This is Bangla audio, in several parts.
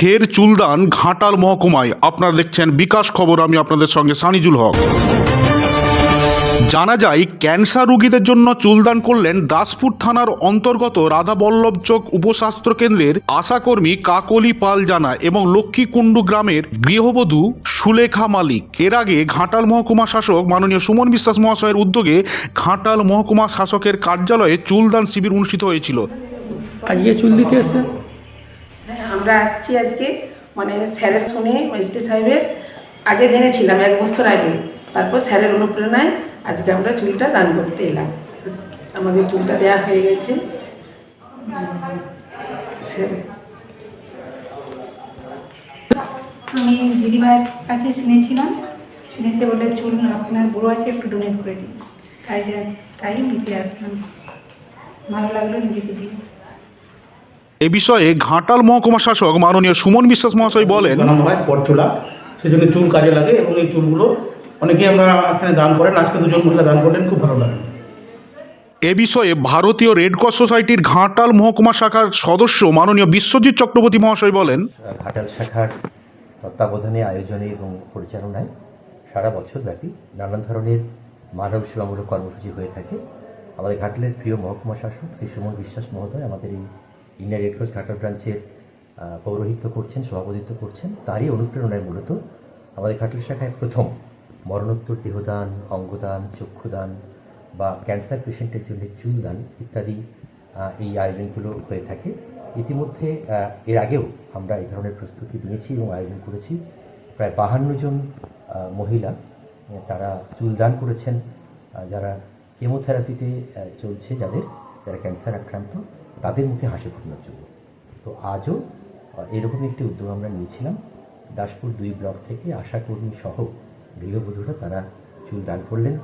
ফের চুলদান ঘাটাল মহকুমায়। আপনারা দেখছেন বিকাশ খবর, আমি আপনাদের সঙ্গে সানিজুল হক। জানা যায়, ক্যান্সার রোগীদের জন্য চুলদান করলেন দাসপুর থানার অন্তর্গত রাধাবল্লভ চোক উপস্বাস্থ্য কেন্দ্রের আশাকর্মী কাকলি পাল জানা এবং লক্ষ্মীকুণ্ডু গ্রামের গৃহবধূ সুলেখা মালিক। এর আগে ঘাটাল মহকুমা শাসক মাননীয় সুমন বিশ্বাস মহাশয়ের উদ্যোগে ঘাটাল মহকুমা শাসকের কার্যালয়ে চুলদান শিবির অনুষ্ঠিত হয়েছিল। আজকে চুল দিতে আমরা আসছি আজকে মানে স্যারের শুনে এসডি সাহেবের আগে জেনেছিলাম এক বছর আগে, তারপর স্যারের অনুপ্রেরণায় আজকে আমরা চুলটা দান করতে এলাম। আমাদের চুলটা দেয়া হয়ে গেছে। স্যার। আমি দিদিভাইয়ের কাছে শুনেছিলাম শুনে সে বলে চুল আপনার বুড়ো আছে, একটু ডোনেট করে দিন। তাই তাই নিতে আসলাম। ভালো লাগল নিজেকে দিয়ে এ বিষয়ে ঘাটাল মহকুমা শাসক মাননীয় সুমন বিশ্বাস মহাশয় বলেন বানানো হয় পরচুলা সেই চুল কাজে লাগে এবং এই চুলগুলো অনেকেই আমরা এখানে দান করেন আজকে দুজন মহিলা দান করলেন খুব ভালো লাগে। এ বিষয়ে ভারতীয় রেড ক্রস সোসাইটির ঘাটাল মহকুমা শাখার সদস্য মাননীয় বিশ্বজিৎ চক্রবর্তী মহাশয় বলেন ঘাটাল শাখার তত্ত্বাবধানে আয়োজনে এবং পরিচালনায় সারা বছর ব্যাপী নানান ধরনের মানব সেবামূলক কর্মসূচি হয়ে থাকে। আমাদের ঘাটালের প্রিয় মহকুমা শাসক শ্রী সুমন বিশ্বাস মহোদয় আমাদের এই ইন্ডিয়ান রেড ক্রস ঘাটাল ব্রাঞ্চের পৌরোহিত্য করছেন, সভাপতিত্ব করছেন। তারই অনুপ্রেরণায় মূলত আমাদের ঘাটাল শাখায় প্রথম মরণোত্তর দেহদান, অঙ্গদান, চক্ষুদান বা ক্যান্সার পেশেন্টের জন্য চুলদান ইত্যাদি এই আয়োজনগুলো হয়ে থাকে। ইতিমধ্যে এর আগেও আমরা এই ধরনের প্রস্তুতি নিয়েছি এবং আয়োজন করেছি। প্রায় বাহান্ন জন মহিলা তারা চুলদান করেছেন। যারা কেমোথেরাপিতে চলছে যাদের, যারা ক্যান্সার আক্রান্ত তাদের মুখে হাসি ফোটানোর জন্য। তো আজও আহ, এরকমই একটি উদ্যোগ আমরা নিয়েছিলাম। দাসপুর দুই ব্লক থেকে আশাকর্মী সহ গৃহবধূরা তারা চুল দান করলেন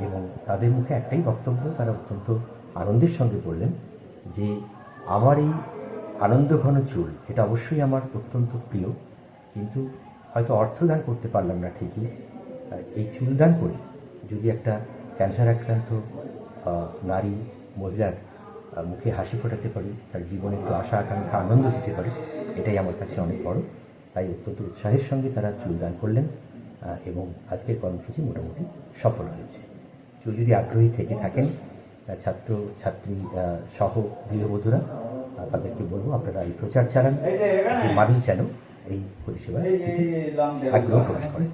এবং তাদের মুখে একটাই বক্তব্য তারা অত্যন্ত আনন্দের সঙ্গে বললেন যে আমার এই আনন্দঘন চুল এটা অবশ্যই আমার অত্যন্ত প্রিয় কিন্তু হয়তো অর্থদান করতে পারলাম না ঠিকই। এই চুল দান করে যদি একটা ক্যান্সার আক্রান্ত নারী মহিলার মুখে হাসি ফোটাতে পারি, তার জীবনে একটু আশা, আকাঙ্ক্ষা, আনন্দ দিতে পারি, এটাই আমার কাছে অনেক বড়। তাই অত্যন্ত উৎসাহের সঙ্গে তারা চুল দান করলেন এবং আজকের কর্মসূচি মোটামুটি সফল হয়েছে। কেউ যদি আগ্রহী থেকে থাকেন ছাত্র, ছাত্রী সহ গৃহবধূরা তাদেরকে বলব আপনারা এই প্রচার চালান, যে মানুষ যেন এই পরিষেবা আগ্রহ প্রকাশ করে